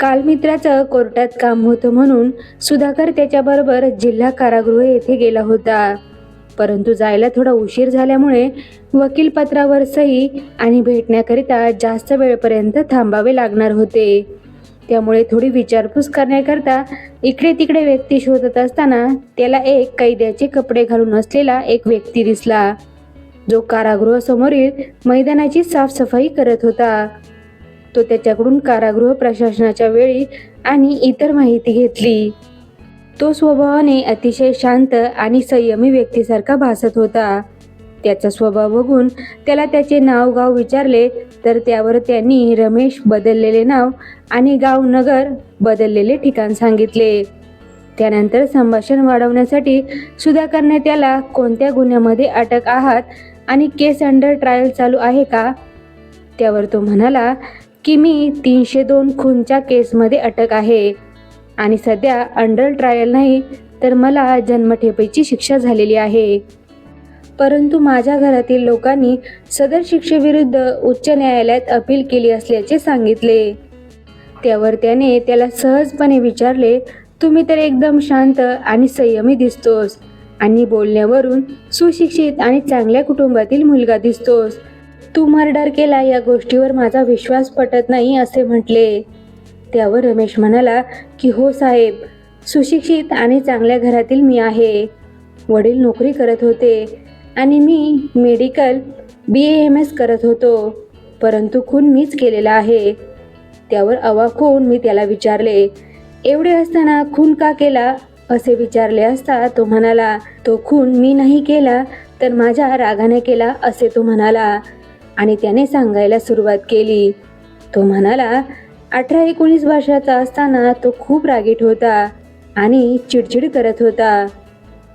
काल मित्राचं कोर्टात काम होतं म्हणून सुधाकर त्याच्याबरोबर जिल्हा कारागृह येथे गेला होता. परंतु जायला थोडा उशीर झाल्यामुळे वकीलपत्रावर सही आणि भेटण्याकरिता जास्त वेळपर्यंत थांबावे लागणार होते. त्यामुळे थोडी विचारपूस करण्याकरता इकडे तिकडे व्यक्ती शोधत असताना त्याला एक कैद्याचे कपडे घालून असलेला एक व्यक्ती दिसला. जो कारागृहासमोरील मैदानाची साफसफाई करत होता. तो त्याच्याकडून कारागृह प्रशासनाच्या वेळी आणि इतर माहिती घेतली. तो स्वभावाने अतिशय शांत आणि संयमी व्यक्तीसारखा भासत होता. त्याचा स्वभाव बघून त्याला त्याचे नाव गाव विचारले तर त्यावर त्यांनी रमेश बदललेले नाव आणि गाव नगर बदललेले ठिकाण सांगितले. त्यानंतर संभाषण वाढवण्यासाठी सुधाकरने त्याला कोणत्या गुन्ह्यामध्ये अटक आहात आणि केस अंडर ट्रायल चालू आहे का? त्यावर तो म्हणाला की मी तीनशे दोन खूनच्या केसमध्ये अटक आहे. आणि सध्या अंडर ट्रायल नाही तर मला जन्मठेपेची शिक्षा झालेली आहे. परंतु माझ्या घरातील लोकांनी सदर शिक्षेविरुद्ध उच्च न्यायालयात अपील केली असल्याचे सांगितले. त्यावर त्याने त्याला सहजपणे विचारले तुम्ही तर एकदम शांत आणि संयमी दिसतोस आणि बोलण्यावरून सुशिक्षित आणि चांगल्या कुटुंबातील मुलगा दिसतोस. तू मर्डर केला या गोष्टीवर माझा विश्वास पटत नाही असे म्हटले. त्यावर रमेश म्हणाला की हो साहेब सुशिक्षित आणि चांगल्या घरातील मी आहे. वडील नोकरी करत होते आणि मी मेडिकल बी एम एस करत होतो परंतु खून मीच केलेला आहे. त्यावर अवाक होऊन मी त्याला विचारले एवढे असताना खून का केला? असे विचारले असता तो म्हणाला तो खून मी नाही केला तर माझ्या रागाने केला असे तो म्हणाला. आणि त्याने सांगायला सुरुवात केली. तो म्हणाला अठरा एकोणीस वर्षाचा असताना तो खूप रागीट होता आणि चिडचिड करत होता.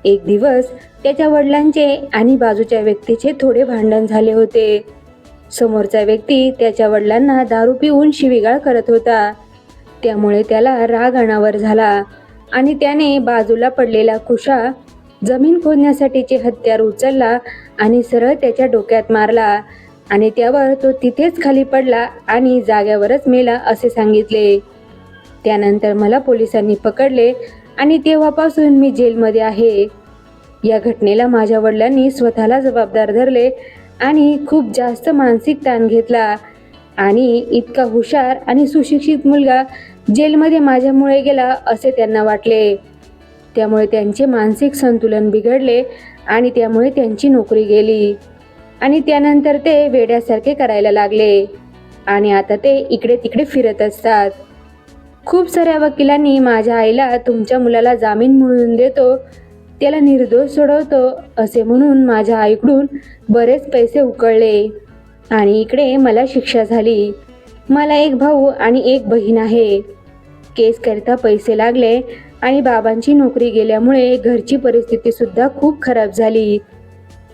एक दिवस त्याच्या वडिलांचे आणि बाजूच्या व्यक्तीचे थोडे भांडण झाले होते. समोरचा व्यक्ती त्याच्या वडिलांना दारू पिऊन शिवीगाळ करत होता. त्यामुळे त्याला राग अनावर झाला आणि त्याने बाजूला पडलेला कुशा जमीन खोदण्यासाठीचे हत्यार उचलला आणि सरळ त्याच्या डोक्यात मारला. आणि त्यावर तो तिथेच खाली पडला आणि जाग्यावरच मेला असे सांगितले. त्यानंतर मला पोलिसांनी पकडले आणि तेव्हापासून मी जेलमध्ये आहे. या घटनेला माझ्या वडिलांनी स्वतःला जबाबदार धरले आणि खूप जास्त मानसिक ताण घेतला आणि इतका हुशार आणि सुशिक्षित मुलगा जेलमध्ये माझ्यामुळे गेला असे त्यांना वाटले. त्यामुळे त्यांचे मानसिक संतुलन बिघडले आणि त्यामुळे त्यांची नोकरी गेली. आणि त्यानंतर ते वेड्यासारखे करायला लागले. आणि आता ते इकडे तिकडे फिरत असतात. खूप साऱ्या वकिलांनी माझ्या आईला तुमच्या मुलाला जामीन मिळवून देतो त्याला निर्दोष सोडवतो असे म्हणून माझ्या आईकडून बरेच पैसे उकळले. आणि इकडे मला शिक्षा झाली. मला एक भाऊ आणि एक बहीण आहे. केसकरिता पैसे लागले आणि बाबांची नोकरी गेल्यामुळे घरची परिस्थितीसुद्धा खूप खराब झाली.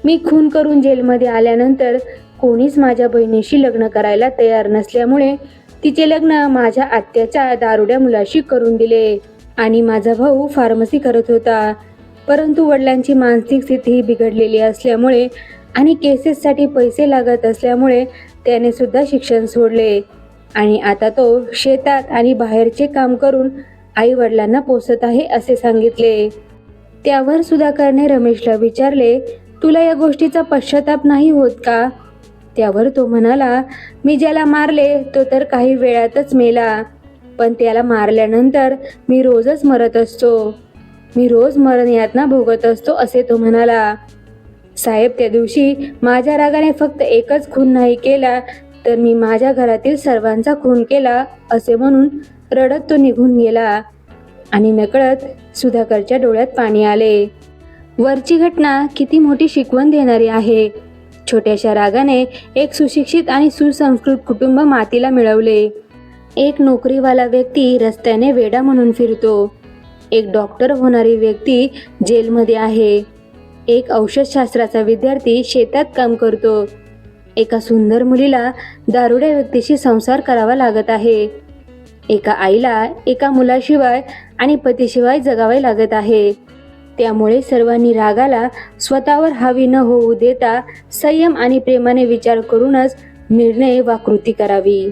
मी खून करून जेलमध्ये आल्यानंतर कोणीच माझ्या बहिणीशी लग्न करायला तयार नसल्यामुळे तिचे लग्न माझ्या आत्याच्या दारुड्या मुलाशी करून दिले आणि माझा भाऊ फार्मसी करत होता. परंतु वडिलांची मानसिक स्थिती बिघडलेली असल्यामुळे आणि केसेससाठी पैसे लागत असल्यामुळे त्याने सुद्धा शिक्षण सोडले. आणि आता तो शेतात आणि बाहेरचे काम करून आई वडिलांना पोसत आहे असे सांगितले. त्यावर सुधाकरने रमेशला विचारले तुला या गोष्टीचा पश्चाताप नाही होत का? त्यावर तो म्हणाला मी ज्याला मारले तो तर काही वेळातच मेला. पण त्याला मारल्यानंतर मी रोजच मरत असतो. मी रोज मरण यातना भोगत असतो असे तो म्हणाला. साहेब त्या दिवशी माझ्या रागाने फक्त एकच खून नाही केला तर मी माझ्या घरातील सर्वांचा खून केला असे म्हणून रडत तो निघून गेला. आणि नकळत सुधाकरच्या डोळ्यात पाणी आले. वरची घटना किती मोठी शिकवण देणारी आहे. छोट्याशा रागाने एक सुशिक्षित आणि सुसंस्कृत कुटुंब मातीला मिळवले. एक नोकरीवाला व्यक्ती रस्त्याने वेडा म्हणून फिरतो. एक डॉक्टर होणारी व्यक्ती जेलमध्ये आहे. एक औषधशास्त्राचा विद्यार्थी शेतात काम करतो. एका सुंदर मुलीला दारुड्या व्यक्तीशी संसार करावा लागत आहे. एका आईला एका मुलाशिवाय आणि पतीशिवाय जगावे लागत आहे. त्यामुळे सर्वांनी रागाला स्वतःवर हावी न होऊ देता संयम आणि प्रेमाने विचार करूनच निर्णय वा कृती करावी.